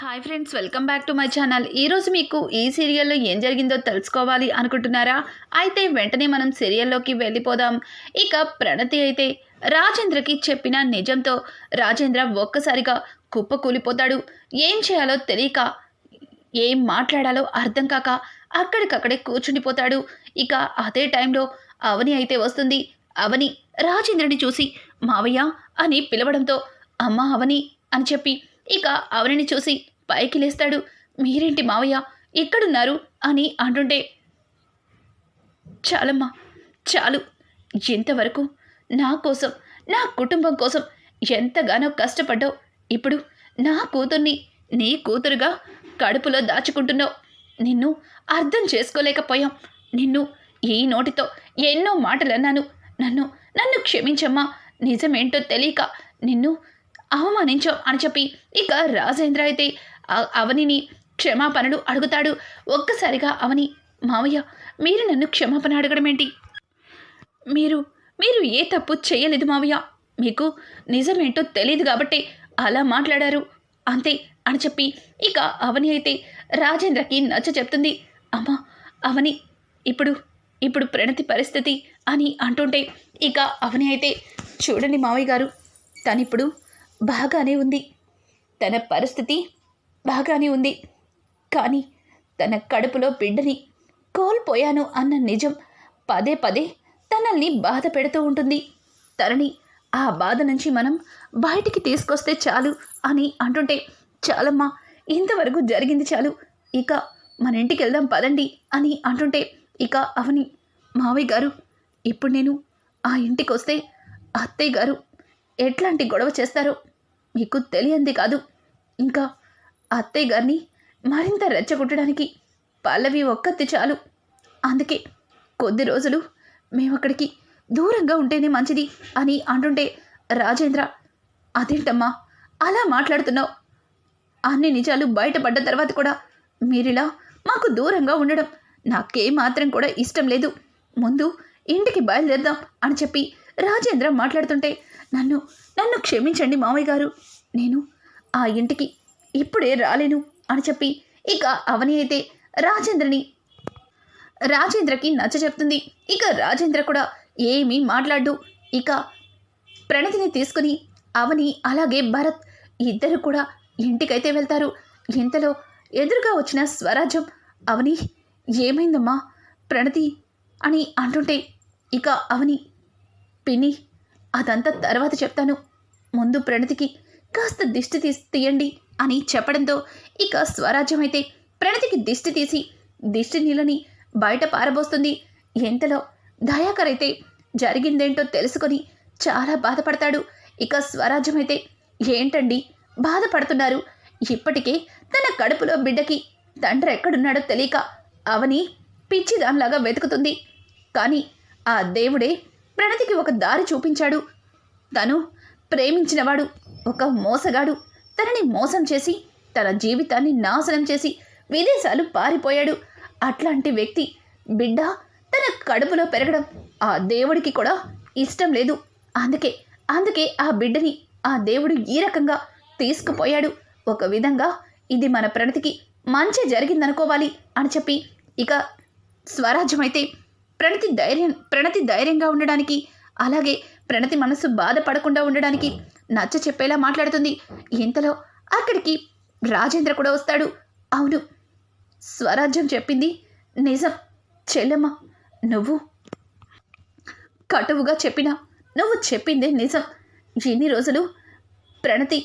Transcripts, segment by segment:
Hi friends welcome back to my channel ఈరోజు మీకు ఈ సీరియల్లో ఏం జరిగిందో తెలుసుకోవాలి అనుకుంటున్నారా? అయితే వెంటనే మనం సీరియల్లోకి వెళ్ళిపోదాం. ఇక ప్రణతి అయితే రాజేంద్రకి చెప్పిన నిజంతో రాజేంద్ర ఒక్కసారిగా కుప్ప కూలిపోతాడు ఏం చేయాలో తెలియక ఏం మాట్లాడాలో అర్థం కాక అక్కడికక్కడే కూర్చుండిపోతాడు. ఇక అదే టైంలో అవని అయితే వస్తుంది. అవని రాజేంద్రని చూసి మావయ్య అని పిలవడంతో అమ్మ అవని అని చెప్పి ఇక ఆవిడని చూసి పైకి లేస్తాడు. మీరేంటి మావయ్య? ఎక్కడున్నారు? అని అంటుంటే చాలమ్మా చాలు. ఎంతవరకు? నా కోసం నా కుటుంబం కోసం ఎంతగానో కష్టపడ్డావు. ఇప్పుడు నా కూతుర్ని నీ కూతురుగా కడుపులో దాచుకుంటున్నావు. నిన్ను అర్థం చేసుకోలేకపోయాం. నిన్ను ఈ నోటితో ఎన్నో మాటలు అన్నాను నన్ను నన్ను క్షమించమ్మా. నిజమేంటో తెలియక నిన్ను అవమానించో అని చెప్పి ఇక రాజేంద్ర అయితే అవనిని క్షమాపణలు అడుగుతాడు. ఒక్కసారిగా అవని మావయ్య మీరు నన్ను క్షమాపణ అడగడం ఏంటి? మీరు మీరు ఏ తప్పు చేయలేదు మావయ్య. మీకు నిజమేంటో తెలియదు కాబట్టి అలా మాట్లాడారు. అంతే అని చెప్పి ఇక అవని అయితే రాజేంద్రకి నచ్చ చెప్తుంది. అమ్మా అవని ఇప్పుడు ఇప్పుడు ప్రణతి పరిస్థితి అని అంటుంటే ఇక అవని అయితే చూడండి మావయ్య గారు తనిప్పుడు బాగానే ఉంది. తన పరిస్థితి బాగానే ఉంది. కానీ తన కడుపులో బిడ్డని కోల్పోయాను అన్న నిజం పదే పదే తనల్ని బాధ పెడుతూ ఉంటుంది. తనని ఆ బాధ నుంచి మనం బయటికి తీసుకొస్తే చాలు అని అంటుంటే చాలమ్మా ఇంతవరకు జరిగింది చాలు. ఇక మన ఇంటికి వెళ్దాం పదండి అని అంటుంటే ఇక అవని మావయ్య గారు ఇప్పుడు నేను ఆ ఇంటికి వస్తే అత్తయ్య గారు ఎట్లాంటి గొడవ చేస్తారో మీకు తెలియంది కాదు. ఇంకా అత్తయ్య గారిని మరింత రెచ్చగొట్టడానికి పల్లవి ఒక్కత్తి చాలు. అందుకే కొద్ది రోజులు మేము అక్కడికి దూరంగా ఉంటేనే మంచిది అని అంటుంటే రాజేంద్ర అదేంటమ్మా అలా మాట్లాడుతున్నావు? అన్ని నిజాలు బయటపడ్డ తర్వాత కూడా మీరిలా మాకు దూరంగా ఉండడం నాకే మాత్రం కూడా ఇష్టం లేదు. ముందు ఇంటికి బయలుదేరదాం అని చెప్పి రాజేంద్ర మాట్లాడుతుంటే నన్ను నన్ను క్షమించండి మామయ్య గారు. నేను ఆ ఇంటికి ఇప్పుడే రాలేను అని చెప్పి ఇక అవని అయితే రాజేంద్రని రాజేంద్రకి నచ్చ చెప్తుంది. ఇక రాజేంద్ర కూడా ఏమీ మాట్లాడు ఇక ప్రణతిని తీసుకుని అవని అలాగే భరత్ ఇద్దరు కూడా ఇంటికైతే వెళ్తారు. ఇంతలో ఎదురుగా వచ్చిన స్వరాజ్యం అవని ఏమైందమ్మా ప్రణతి అని అంటుంటే ఇక అవని పిన్ని అదంతా తర్వాత చెప్తాను. ముందు ప్రణతికి కాస్త దిష్టి తీసి తీయండి అని చెప్పడంతో ఇక స్వరాజ్యం అయితే ప్రణతికి దిష్టి తీసి దిష్టి నీళ్ళని బయట పారబోస్తుంది. ఎంతలో దయాకర్ అయితే జరిగిందేంటో తెలుసుకొని చాలా బాధపడతాడు. ఇక స్వరాజ్యం అయితే ఏంటండి బాధపడుతున్నారు? ఇప్పటికే తన కడుపులో బిడ్డకి తండ్రి ఎక్కడున్నాడో తెలియక అవని పిచ్చిదానిలాగా వెతుకుతుంది. కానీ ఆ దేవుడే ప్రణతికి ఒక దారి చూపించాడు. తను ప్రేమించినవాడు ఒక మోసగాడు. తనని మోసం చేసి తన జీవితాన్ని నాశనం చేసి విదేశాలు పారిపోయాడు. అట్లాంటి వ్యక్తి బిడ్డ తన కడుపులో పెరగడం ఆ దేవుడికి కూడా ఇష్టం లేదు. అందుకే అందుకే ఆ బిడ్డని ఆ దేవుడు ఈ రకంగా తీసుకుపోయాడు. ఒక విధంగా ఇది మన ప్రణతికి మంచి జరిగిందనుకోవాలి అని చెప్పి ఇక స్వరాజ్యం అయితే ప్రణతి ధైర్యం ప్రణతి ధైర్యంగా ఉండడానికి అలాగే ప్రణతి మనసు బాధపడకుండా ఉండడానికి నచ్చ చెప్పేలా మాట్లాడుతుంది. ఇంతలో అక్కడికి రాజేంద్ర కూడా వస్తాడు. అవును స్వరాజ్యం చెప్పింది. నిజం చెల్లెమ్మ నువ్వు కటువుగా చెప్పినా నువ్వు చెప్పిందే నిజం. ఎన్ని రోజులు ప్రణతి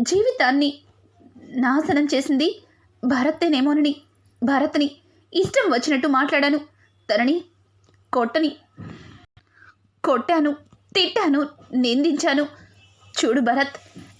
జీవితాన్ని నాశనం చేసింది భరత్తేనేమోనని భరత్ని ఇష్టం వచ్చినట్టు మాట్లాడాను. తనని కొట్టని కొట్టాను తిట్టాను నిందించాను. చూడు భరత్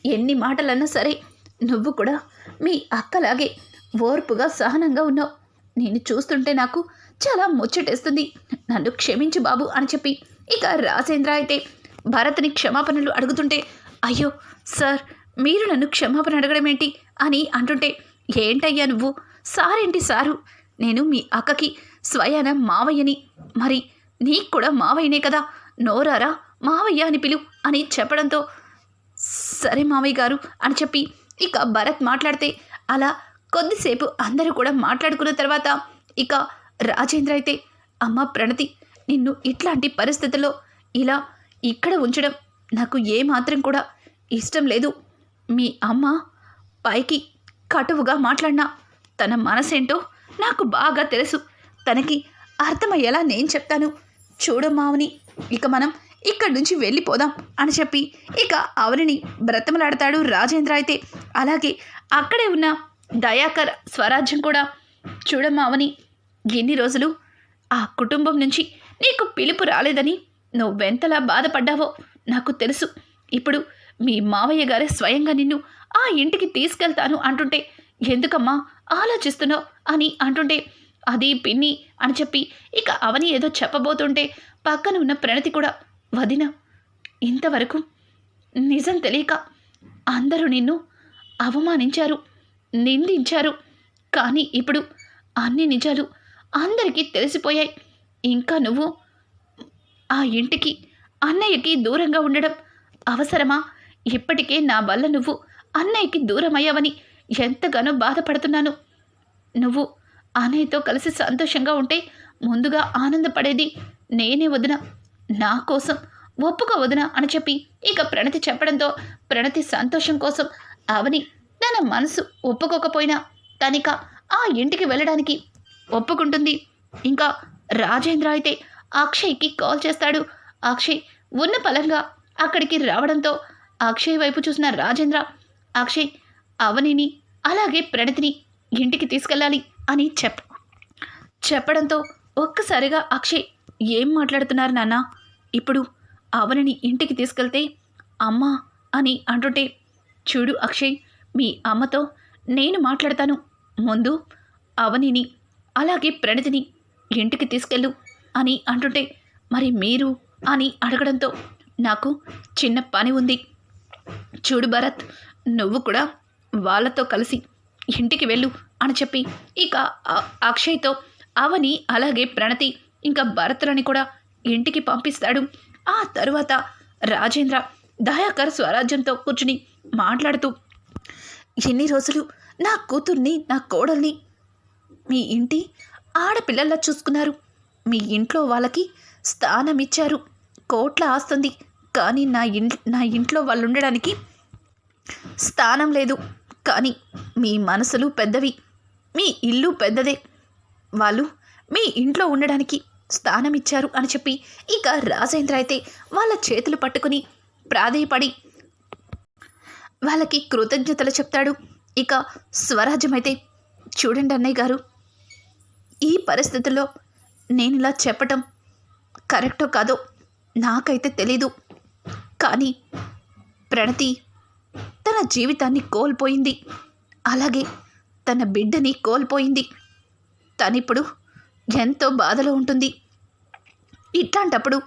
ఎన్ని మాటలన్నా సరే నువ్వు కూడా మీ అక్కలాగే ఓర్పుగా సహనంగా ఉన్నావు. నేను చూస్తుంటే నాకు చాలా ముచ్చటేస్తుంది. నన్ను క్షమించు బాబు అని చెప్పి ఇక రాజేంద్ర అయితే భరత్ని క్షమాపణలు అడుగుతుంటే అయ్యో సార్ మీరు నన్ను క్షమాపణ అడగడం ఏంటి అని అంటుంటే ఏంటయ్యా నువ్వు? సారేంటి సారు? నేను మీ అక్కకి స్వయాన మావయ్యని. మరి నీకు కూడా మావయ్యనే కదా? నోరారా? మావయ్య అని పిలు అని చెప్పడంతో సరే మావయ్య గారు అని చెప్పి ఇక భరత్ మాట్లాడితే అలా కొద్దిసేపు అందరూ కూడా మాట్లాడుకున్న తర్వాత ఇక రాజేంద్ర అయితే అమ్మ ప్రణతి నిన్ను ఇట్లాంటి పరిస్థితుల్లో ఇలా ఇక్కడ ఉంచడం నాకు ఏమాత్రం కూడా ఇష్టం లేదు. మీ అమ్మ పైకి కటువుగా మాట్లాడినా తన మనసేంటో నాకు బాగా తెలుసు. తనకి అర్థమయ్యేలా నేను చెప్తాను. చూడమ్మావని ఇక మనం ఇక్కడి నుంచి వెళ్ళిపోదాం అని చెప్పి ఇక అవనిని బ్రతమలాడతాడు రాజేంద్ర అయితే. అలాగే అక్కడే ఉన్న దయాకర్ స్వరాజ్యం కూడా చూడమ్మావని ఎన్ని రోజులు ఆ కుటుంబం నుంచి నీకు పిలుపు రాలేదని నువ్వెంతలా బాధపడ్డావో నాకు తెలుసు. ఇప్పుడు మీ మావయ్య గారే స్వయంగా నిన్ను ఆ ఇంటికి తీసుకెళ్తాను అంటుంటే ఎందుకమ్మా ఆలోచిస్తున్నావు అని అంటుంటే అది పిన్ని అని చెప్పి ఇక అవని ఏదో చెప్పబోతుంటే పక్కన ఉన్న ప్రణతి కూడా వదిన ఇంతవరకు నిజం తెలియక అందరూ నిన్ను అవమానించారు నిందించారు. కానీ ఇప్పుడు అన్ని నిజాలు అందరికీ తెలిసిపోయాయి. ఇంకా నువ్వు ఆ ఇంటికి అన్నయ్యకి దూరంగా ఉండడం అవసరమా? ఇప్పటికే నా వల్ల నువ్వు అన్నయ్యకి దూరమయ్యావని ఎంతగానో బాధపడుతున్నాను. నువ్వు అన్నయ్యతో కలిసి సంతోషంగా ఉంటే ముందుగా ఆనందపడేది నేనే వదిన. నా కోసం ఒప్పుకో వదిన అని చెప్పి ఇక ప్రణతి చెప్పడంతో ప్రణతి సంతోషం కోసం అవని తన మనసు ఒప్పుకోకపోయినా తనిక ఆ ఇంటికి వెళ్ళడానికి ఒప్పుకుంటుంది. ఇంకా రాజేంద్ర అయితే అక్షయ్కి కాల్ చేస్తాడు. అక్షయ్ ఉన్న పలంగా అక్కడికి రావడంతో అక్షయ్ వైపు చూసిన రాజేంద్ర అక్షయ్ అవనిని అలాగే ప్రణతిని ఇంటికి తీసుకెళ్ళాలి. అని చెప్ప చెప్పడంతో ఒక్కసారిగా అక్షయ్ ఏం మాట్లాడుతున్నారు నాన్న? ఇప్పుడు అవనిని ఇంటికి తీసుకెళ్తే అమ్మ అని అంటుంటే చూడు అక్షయ్ మీ అమ్మతో నేను మాట్లాడతాను. ముందు అవనిని అలాగే ప్రణతిని ఇంటికి తీసుకెళ్ళు అని అంటుంటే మరి మీరు అని అడగడంతో నాకు చిన్న పని ఉంది. చూడు భరత్ నువ్వు కూడా వాళ్ళతో కలిసి ఇంటికి వెళ్ళు అని చెప్పి ఇక అక్షయ్తో అవని అలాగే ప్రణతి ఇంకా భరత్లని కూడా ఇంటికి పంపిస్తాడు. ఆ తరువాత రాజేంద్ర దయాకర్ స్వరాజ్యంతో కూర్చుని మాట్లాడుతూ ఎన్ని రోజులు నా కూతుర్ని నా కోడల్ని మీ ఇంటి ఆడపిల్లల్లా చూసుకున్నారు. మీ ఇంట్లో వాళ్ళకి స్థానం ఇచ్చారు. కోట్ల ఆస్తుంది. కానీ నా ఇం నా ఇంట్లో వాళ్ళు ఉండడానికి స్థానం లేదు. కానీ మీ మనసులు పెద్దవి. మీ ఇల్లు పెద్దదే. వాళ్ళు మీ ఇంట్లో ఉండడానికి స్థానం ఇచ్చారు అని చెప్పి ఇక రాజేంద్ర అయితే వాళ్ళ చేతులు పట్టుకుని ప్రాధేయపడి వాళ్ళకి కృతజ్ఞతలు చెప్తాడు. ఇక స్వరాజ్యం అయితే చూడండి అన్నయ్య గారు. ఈ పరిస్థితుల్లో నేను ఇలా చెప్పటం కరెక్టో కాదో నాకైతే తెలీదు. కానీ ప్రణతి తన జీవితాన్ని కోల్పోయింది. అలాగే తన బిడ్డని కోల్పోయింది. తనిప్పుడు ఎంతో బాధలో ఉంటుంది. ఇట్లాంటప్పుడు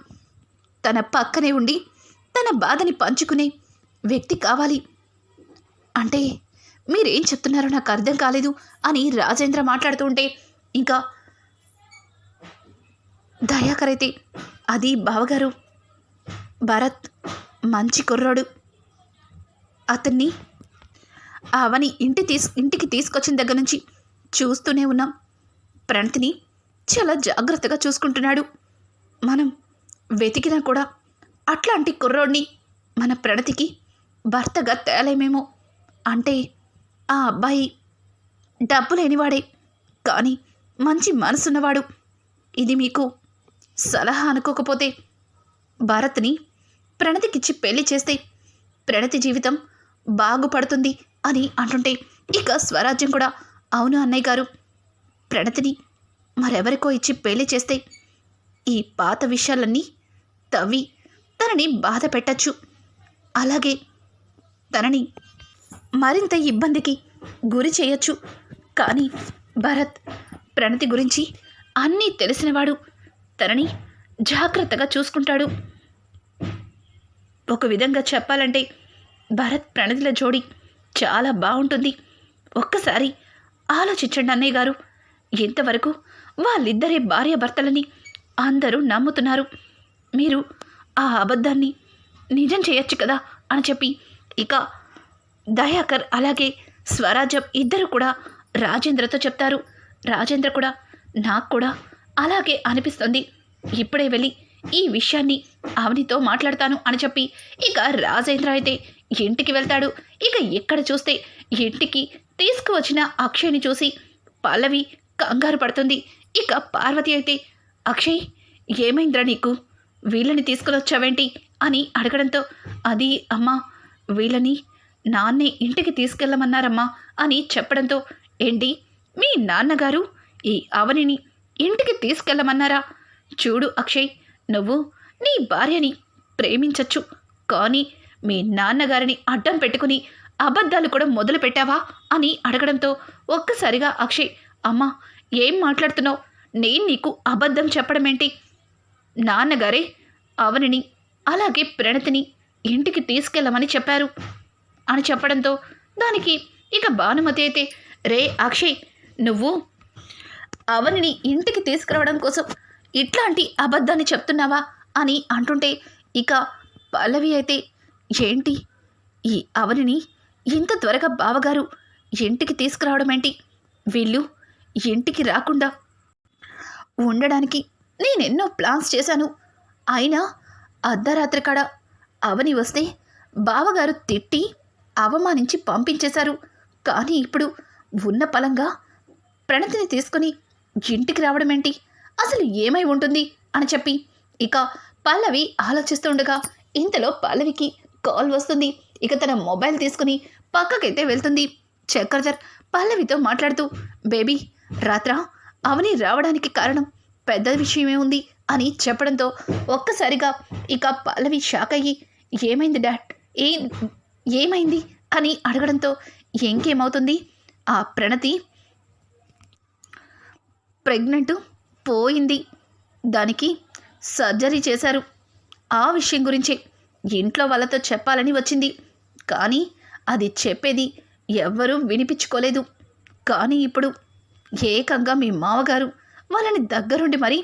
తన పక్కనే ఉండి తన బాధని పంచుకునే వ్యక్తి కావాలి. అంటే మీరేం చెప్తున్నారో నాకు అర్థం కాలేదు అని రాజేంద్ర మాట్లాడుతూ ఉంటే ఇంకా దయాకర్ అయితే అది బావగారు. భరత్ మంచి కుర్రాడు. అతన్ని అవని ఇంటి తీసు ఇంటికి తీసుకొచ్చిన దగ్గర నుంచి చూస్తూనే ఉన్నాం. ప్రణతిని చాలా జాగ్రత్తగా చూసుకుంటున్నాడు. మనం వెతికినా కూడా అట్లాంటి కుర్రోడిని మన ప్రణతికి భర్తగా తేలేమేమో. అంటే ఆ అబ్బాయి డబ్బు లేనివాడే కానీ మంచి మనసున్నవాడు. ఇది మీకు సలహా అనుకోకపోతే భరత్ని ప్రణతికిచ్చి పెళ్ళి చేస్తే ప్రణతి జీవితం బాగుపడుతుంది అని అంటుంటే ఇక స్వరాజ్యం కూడా అవును అన్నయ్య గారు. ప్రణతిని మరెవరికో ఇచ్చి పెళ్ళి చేస్తే ఈ పాత విషయాలన్నీ తవ్వి తనని బాధ పెట్టచ్చు. అలాగే తనని మరింత ఇబ్బందికి గురి చేయొచ్చు. కానీ భరత్ ప్రణతి గురించి అన్నీ తెలిసినవాడు తనని జాగ్రత్తగా చూసుకుంటాడు. ఒక విధంగా చెప్పాలంటే భరత్ ప్రణతిల జోడి చాలా బాగుంటుంది ఒక్కసారి ఆలోచించండి అన్నయ్య గారు. ఇంతవరకు వాళ్ళిద్దరే భార్యాభర్తలని అందరూ నమ్ముతున్నారు. మీరు ఆ అబద్ధాన్ని నిజం చేయొచ్చు కదా అని చెప్పి ఇక దయాకర్ అలాగే స్వరాజ్యం ఇద్దరు కూడా రాజేంద్రతో చెప్తారు. రాజేంద్ర కూడా నాకు కూడా అలాగే అనిపిస్తుంది. ఇప్పుడే వెళ్ళి ఈ విషయాన్ని అవనితో మాట్లాడతాను అని చెప్పి ఇక రాజేంద్ర అయితే ఇంటికి వెళ్తాడు. ఇక ఎక్కడ చూస్తే ఇంటికి తీసుకువచ్చిన అక్షయ్ని చూసి పల్లవి కంగారు పడుతుంది. ఇక పార్వతి అయితే అక్షయ్ ఏమైందిరా నీకు? వీళ్ళని తీసుకుని వచ్చావేంటి అని అడగడంతో అది అమ్మా వీళ్ళని నాన్నే ఇంటికి తీసుకెళ్ళమన్నారమ్మా అని చెప్పడంతో ఏంటి? మీ నాన్నగారు ఈ అవనిని ఇంటికి తీసుకెళ్ళమన్నారా? చూడు అక్షయ్ నువ్వు నీ భార్యని ప్రేమించచ్చు. కానీ మీ నాన్నగారిని అడ్డం పెట్టుకుని అబద్ధాలు కూడా మొదలు పెట్టావా అని అడగడంతో ఒక్కసారిగా అక్షయ్ అమ్మా ఏం మాట్లాడుతున్నావు? నేను నీకు అబద్ధం చెప్పడం ఏంటి నాన్నగారే అవనిని అలాగే ప్రణతిని ఇంటికి తీసుకెళ్ళమని చెప్పారు. అని చెప్పడంతో దానికి ఇక భానుమతి అయితే రే అక్షయ్ నువ్వు అవనిని ఇంటికి తీసుకురావడం కోసం ఇట్లాంటి అబద్ధాన్ని చెప్తున్నావా? అని అంటుంటే ఇక పల్లవి అయితే ఏంటి? ఈ అవనిని ఇంత త్వరగా బావగారు ఇంటికి తీసుకురావడం ఏంటి వీళ్ళు ఇంటికి రాకుండా ఉండడానికి నేనెన్నో ప్లాన్స్ చేశాను. అయినా అర్ధరాత్రి కాడ అవని వస్తే బావగారు తిట్టి అవమానించి పంపించేశారు. కానీ ఇప్పుడు ఉన్న పలంగా ప్రణతిని తీసుకుని ఇంటికి రావడం ఏంటి అసలు ఏమై ఉంటుంది? అని చెప్పి ఇక పల్లవి ఆలోచిస్తుండగా ఇంతలో పల్లవికి కాల్ వస్తుంది. ఇక తన మొబైల్ తీసుకుని పక్కకైతే వెళ్తుంది. చక్రధర్ పల్లవితో మాట్లాడుతూ బేబీ రాత్ర అవని రావడానికి కారణం పెద్ద విషయమే ఉంది అని చెప్పడంతో ఒక్కసారిగా ఇక పల్లవి షాక్ అయ్యి ఏమైంది డాడ్? ఏం ఏమైంది? అని అడగడంతో ఇంకేమవుతుంది? ఆ ప్రణతి ప్రెగ్నెంట్ పోయింది. దానికి సర్జరీ చేశారు. ఆ విషయం గురించి ఇంట్లో వాళ్ళతో చెప్పాలని వచ్చింది. కానీ అది చెప్పేది ఎవ్వరూ వినిపించుకోలేదు. కానీ ఇప్పుడు ఏకంగా మీ మావగారు వాళ్ళని దగ్గరుండి మరి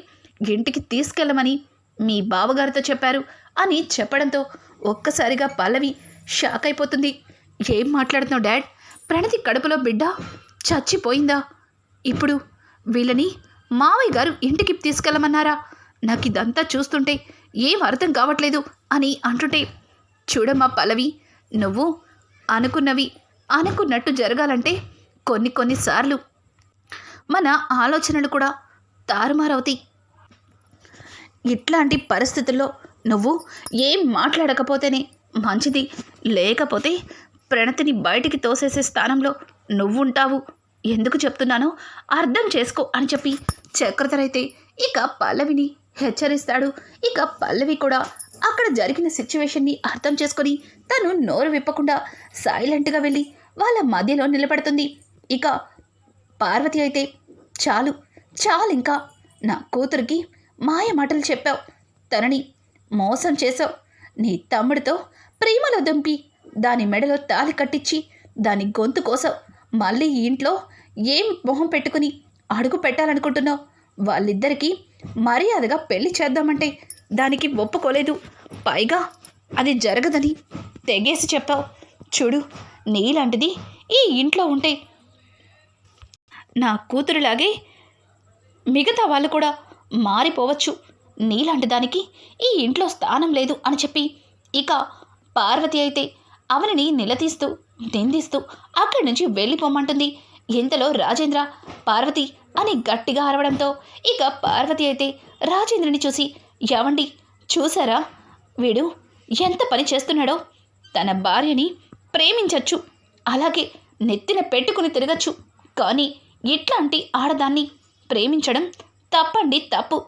ఇంటికి తీసుకెళ్ళమని మీ బావగారితో చెప్పారు అని చెప్పడంతో ఒక్కసారిగా పల్లవి షాక్ అయిపోతుంది. ఏం మాట్లాడుతున్నావు డాడ్? ప్రణతి కడుపులో బిడ్డ చచ్చిపోయిందా? ఇప్పుడు వీళ్ళని మావయ్య గారు ఇంటికి తీసుకెళ్ళమన్నారా? నాకు ఇదంతా చూస్తుంటే ఏం అర్థం కావట్లేదు అని అంటుంటే చూడమ్మా పల్లవి నువ్వు అనుకున్నవి అనుకున్నట్టు జరగాలంటే కొన్ని కొన్నిసార్లు మన ఆలోచనలు కూడా తారుమారవుతాయి. ఇట్లాంటి పరిస్థితుల్లో నువ్వు ఏం మాట్లాడకపోతేనే మంచిది. లేకపోతే ప్రణతిని బయటికి తోసేసే స్థానంలో నువ్వుంటావు. ఎందుకు చెప్తున్నానో అర్థం చేసుకో అని చెప్పి చక్రధరైతే ఇక పల్లవిని హెచ్చరిస్తాడు. ఇక పల్లవి కూడా అక్కడ జరిగిన సిచ్యువేషన్ని అర్థం చేసుకొని తను నోరు విప్పకుండా సైలెంట్గా వెళ్ళి వాళ్ళ మధ్యలో నిలబడుతుంది. ఇక పార్వతి అయితే చాలు చాలు ఇంకా. నా కూతురికి మాయ మాటలు చెప్పావు. తనని మోసం చేసావు నీ తమ్ముడితో ప్రేమలో దంపి దాని మెడలో తాలి కట్టించి దాని గొంతు కోసం మళ్ళీ ఇంట్లో ఏం మొహం పెట్టుకుని అడుగు పెట్టాలనుకుంటున్నావు? వాళ్ళిద్దరికీ మర్యాదగా పెళ్ళి చేద్దామంటే దానికి ఒప్పుకోలేదు. పైగా అది జరగదని తెగేసి చెప్పావు. చూడు నీలాంటిది ఈ ఇంట్లో ఉంటే నా కూతురులాగే మిగతా వాళ్ళు కూడా మారిపోవచ్చు. నీలాంటి దానికి ఈ ఇంట్లో స్థానం లేదు అని చెప్పి ఇక పార్వతి అయితే అవనిని నిలదీస్తూ నిందిస్తూ అక్కడి నుంచి వెళ్ళిపోమంటుంది. ఇంతలో రాజేంద్ర పార్వతి అని గట్టిగా అరవడంతో ఇక పార్వతి అయితే రాజేంద్రని చూసి ఎవండి చూసారా వీడు ఎంత పని చేస్తున్నాడో? తన భార్యని ప్రేమించచ్చు అలాగే నెత్తిన పెట్టుకుని తిరగచ్చు. కానీ ఇట్లాంటి ఆడదాన్ని ప్రేమించడం తప్పండి తప్పు.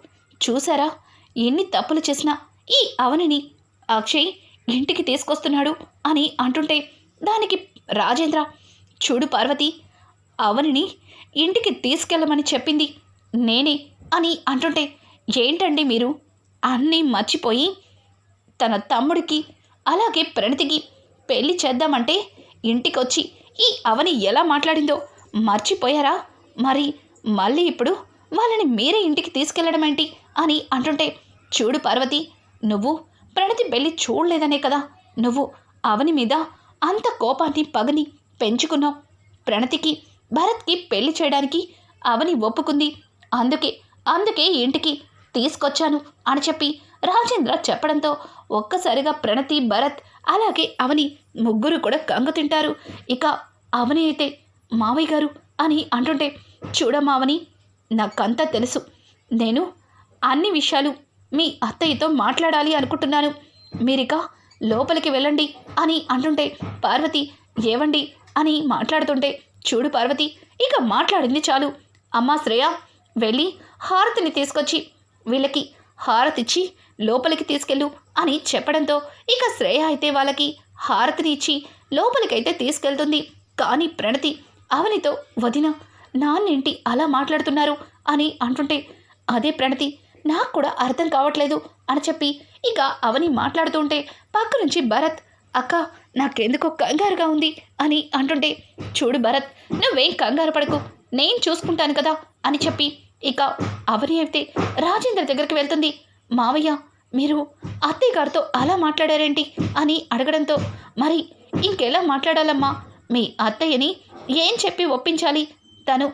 చూసారా ఎన్ని తప్పులు చేసినా ఈ అవనిని అక్షయ్ ఇంటికి తీసుకొస్తున్నాడు అని అంటుంటే దానికి రాజేంద్ర చూడు పార్వతి అవనిని ఇంటికి తీసుకెళ్ళమని చెప్పింది. నేనే అని అంటుంటే ఏంటండి మీరు? అన్నీ మర్చిపోయి తన తమ్ముడికి అలాగే ప్రణతికి పెళ్ళి చేద్దామంటే ఇంటికొచ్చి ఈ అవని ఎలా మాట్లాడిందో మర్చిపోయారా? మరి మళ్ళీ ఇప్పుడు వాళ్ళని మీరే ఇంటికి తీసుకెళ్ళడం ఏంటి? అని అంటుంటే చూడు పార్వతి నువ్వు ప్రణతి పెళ్ళి చూడలేదనే కదా. నువ్వు అవని మీద అంత కోపాన్ని పగని పెంచుకున్నావు. ప్రణతికి భరత్కి పెళ్ళి చేయడానికి అవని ఒప్పుకుంది. అందుకే అందుకే ఇంటికి తీసుకొచ్చాను అని చెప్పి రాజేంద్ర చెప్పడంతో ఒక్కసారిగా ప్రణతి భరత్ అలాగే అవని ముగ్గురు కూడా కంగ తింటారు. ఇక అవని అయితే మావయ్య గారు అని అంటుంటే చూడమావని నాకంతా తెలుసు. నేను అన్ని విషయాలు మీ అత్తయ్యతో మాట్లాడాలి అనుకుంటున్నాను. మీరిక లోపలికి వెళ్ళండి అని అంటుంటే పార్వతి ఏవండి అని మాట్లాడుతుంటే చూడు పార్వతి ఇక మాట్లాడింది చాలు. అమ్మా శ్రేయ వెళ్ళి హారతిని తీసుకొచ్చి వీళ్ళకి హారతిచ్చి లోపలికి తీసుకెళ్ళు అని చెప్పడంతో ఇక శ్రేయ అయితే వాళ్ళకి హారతిని ఇచ్చి లోపలికైతే తీసుకెళ్తుంది. కానీ ప్రణతి అవనితో వదిన నాన్నేంటి అలా మాట్లాడుతున్నారు అని అంటుంటే అదే ప్రణతి నాకు కూడా అర్థం కావట్లేదు అని చెప్పి ఇక అవని మాట్లాడుతుంటే పక్క నుంచి భరత్ అక్క నాకెందుకో కంగారుగా ఉంది అని అంటుంటే చూడు భరత్ నువ్వేం కంగారు పడకు. నేను చూసుకుంటాను కదా అని చెప్పి ఇక అవని అయితే రాజేంద్ర దగ్గరికి వెళ్తుంది. మావయ్య మీరు అత్తయ్య గారితో అలా మాట్లాడారేంటి? అని అడగడంతో మరి ఇంకెలా మాట్లాడాలమ్మా? మీ అత్తయ్యని ఏం చెప్పి ఒప్పించాలి? తను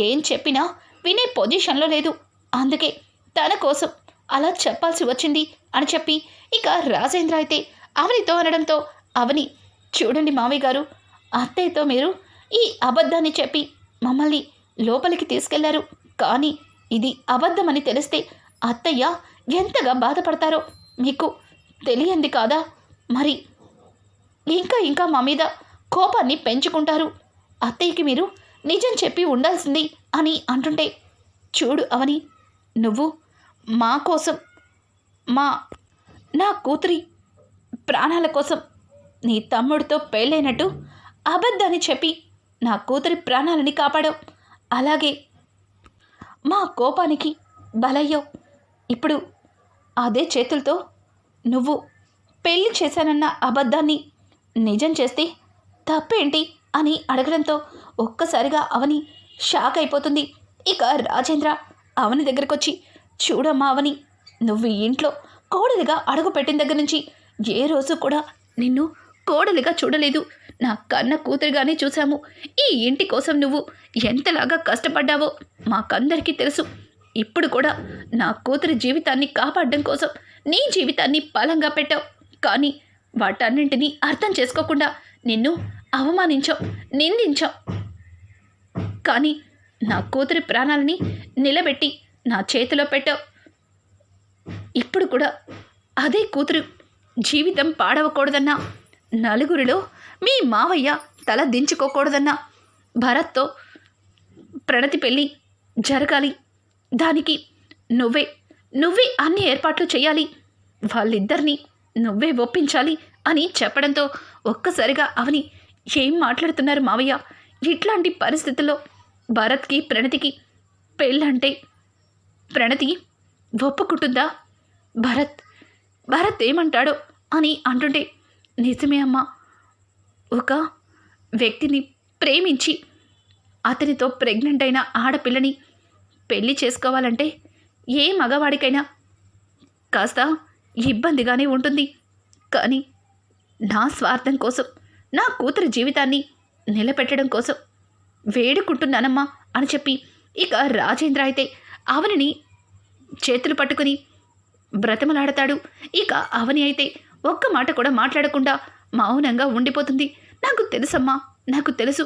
ఏం చెప్పినా వినే పొజిషన్లో లేదు. అందుకే తన కోసం అలా చెప్పాల్సి వచ్చింది అని చెప్పి ఇక రాజేంద్ర అయితే అవనితో అనడంతో అవని. చూడండి మామయ్య గారు అత్తయ్యతో మీరు ఈ అబద్ధాన్ని చెప్పి మమ్మల్ని లోపలికి తీసుకెళ్ళారు. కానీ ఇది అబద్ధమని తెలిస్తే అత్తయ్య ఎంతగా బాధపడతారో మీకు తెలియంది కాదా? మరి ఇంకా ఇంకా మా మీద కోపాన్ని పెంచుకుంటారు. అత్తయ్యకి మీరు నిజం చెప్పి ఉండాల్సింది అని అంటుంటే చూడు అవని నువ్వు మా కోసం మా నా కూతురి ప్రాణాల కోసం నీ తమ్ముడితో పెళ్ళైనట్టు అబద్ధాన్ని చెప్పి నా కూతురి ప్రాణాలని కాపాడావు. అలాగే మా కోపానికి బలయ్యావు. ఇప్పుడు అదే చేతులతో నువ్వు పెళ్ళి చేశానన్న అబద్ధాన్ని నిజం చేస్తే తప్పేంటి అని అడగడంతో ఒక్కసారిగా అవని షాక్ అయిపోతుంది. ఇక రాజేంద్ర అవని దగ్గరకొచ్చి చూడమ్మా అవని నువ్వు ఇంట్లో కోడలిగా అడుగు పెట్టిన దగ్గర నుంచి ఏ రోజు కూడా నిన్ను కోడలిగా చూడలేదు. నా కన్న కూతురుగానే చూశాము. ఈ ఇంటి కోసం నువ్వు ఎంతలాగా కష్టపడ్డావో మాకందరికీ తెలుసు. ఇప్పుడు కూడా నా కూతురి జీవితాన్ని కాపాడడం కోసం నీ జీవితాన్ని బలంగా పెట్టావు. కానీ వాటన్నింటినీ అర్థం చేసుకోకుండా నిన్ను అవమానించావు నిందించావు. కానీ నా కూతురి ప్రాణాలని నిలబెట్టి నా చేతిలో పెట్టావు. ఇప్పుడు కూడా అదే కూతురు జీవితం పాడవకూడదన్నా నలుగురిలో మీ మావయ్య తల దించుకోకూడదన్నా. భరత్తో ప్రణతి పెళ్ళి జరగాలి. దానికి నువ్వే నువ్వే అన్ని ఏర్పాట్లు చేయాలి. వాళ్ళిద్దరినీ నువ్వే ఒప్పించాలి అని చెప్పడంతో ఒక్కసారిగా అవని ఏం మాట్లాడుతున్నారు మావయ్య? ఇట్లాంటి పరిస్థితుల్లో భరత్కి ప్రణతికి పెళ్ళంటే ప్రణతి ఒప్పుకుంటుందా? భరత్ భరత్ ఏమంటాడో అని అంటుంటే నిజమే అమ్మా. ఒక వ్యక్తిని ప్రేమించి అతనితో ప్రెగ్నెంట్ అయిన ఆడపిల్లని పెళ్ళి చేసుకోవాలంటే ఏ మగవాడికైనా కాస్త ఇబ్బందిగానే ఉంటుంది. కానీ నా స్వార్థం కోసం నా కూతురి జీవితాన్ని నిలబెట్టడం కోసం వేడుకుంటున్నానమ్మా అని చెప్పి ఇక రాజేంద్ర అయితే అవనిని చేతులు పట్టుకుని బ్రతమలాడతాడు. ఇక అవని అయితే ఒక్క మాట కూడా మాట్లాడకుండా మౌనంగా ఉండిపోతుంది. నాకు తెలుసమ్మా నాకు తెలుసు.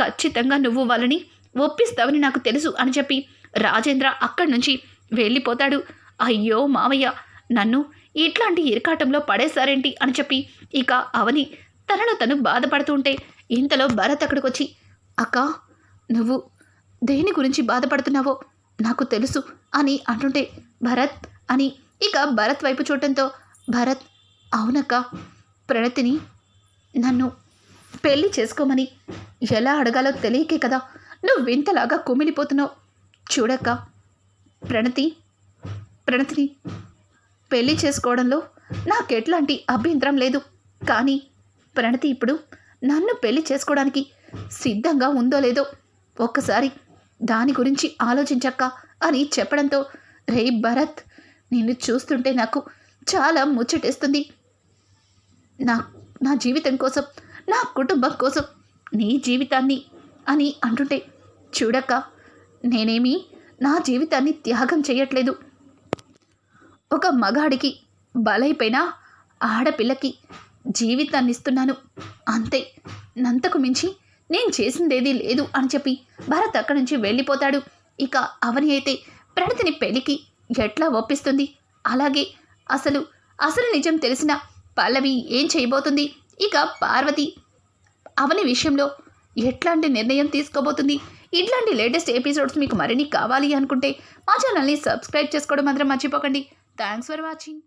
ఖచ్చితంగా నువ్వు వాళ్ళని ఒప్పిస్తావని నాకు తెలుసు అని చెప్పి రాజేంద్ర అక్కడి నుంచి వెళ్ళిపోతాడు. అయ్యో మావయ్య నన్ను ఇట్లాంటి ఇరకాటంలో పడేశారేంటి అని చెప్పి ఇక అవని తనలో తను బాధపడుతుంటే ఇంతలో భరత్ అక్కడికి వచ్చి అక్క నువ్వు దేని గురించి బాధపడుతున్నావో నాకు తెలుసు అని అంటుంటే భరత్ అని ఇక భరత్ వైపు చూడటంతో భరత్ అవునక్క ప్రణతిని నన్ను పెళ్ళి చేసుకోమని ఎలా అడగాలో తెలియకే కదా. నువ్వు వింతలాగా కుమిలిపోతున్నావు. చూడక్క ప్రణతి ప్రణతిని పెళ్ళి చేసుకోవడంలో నాకెట్లాంటి అభ్యంతరం లేదు. కానీ ప్రణతి ఇప్పుడు నన్ను పెళ్ళి చేసుకోవడానికి సిద్ధంగా ఉందో లేదో ఒక్కసారి దాని గురించి ఆలోచించక్క అని చెప్పడంతో రే భరత్ నిన్ను చూస్తుంటే నాకు చాలా ముచ్చటేస్తుంది. నా నా జీవితం కోసం నా కుటుంబం కోసం నీ జీవితాన్ని అని అంటుంటే చూడక్క నేనేమి నా జీవితాన్ని త్యాగం చేయట్లేదు. ఒక మగాడికి బలైపోయిన ఆడపిల్లకి జీవితాన్ని ఇస్తున్నాను. అంతే నంతకు మించి నేను చేసిందేదీ లేదు అని చెప్పి భరత్ అక్కడి నుంచి వెళ్ళిపోతాడు. ఇక అవని అయితే ప్రణతిని పెళ్ళికి ఎట్లా ఒప్పిస్తుంది? అలాగే అసలు అసలు నిజం తెలిసిన పల్లవి ఏం చేయబోతుంది? ఇక పార్వతి అవని విషయంలో ఎట్లాంటి నిర్ణయం తీసుకోబోతుంది? ఇట్లాంటి లేటెస్ట్ ఎపిసోడ్స్ మీకు మరిన్ని కావాలి అనుకుంటే మా ఛానల్ని సబ్స్క్రైబ్ చేసుకోవడం మాత్రం మర్చిపోకండి. Thanks for watching.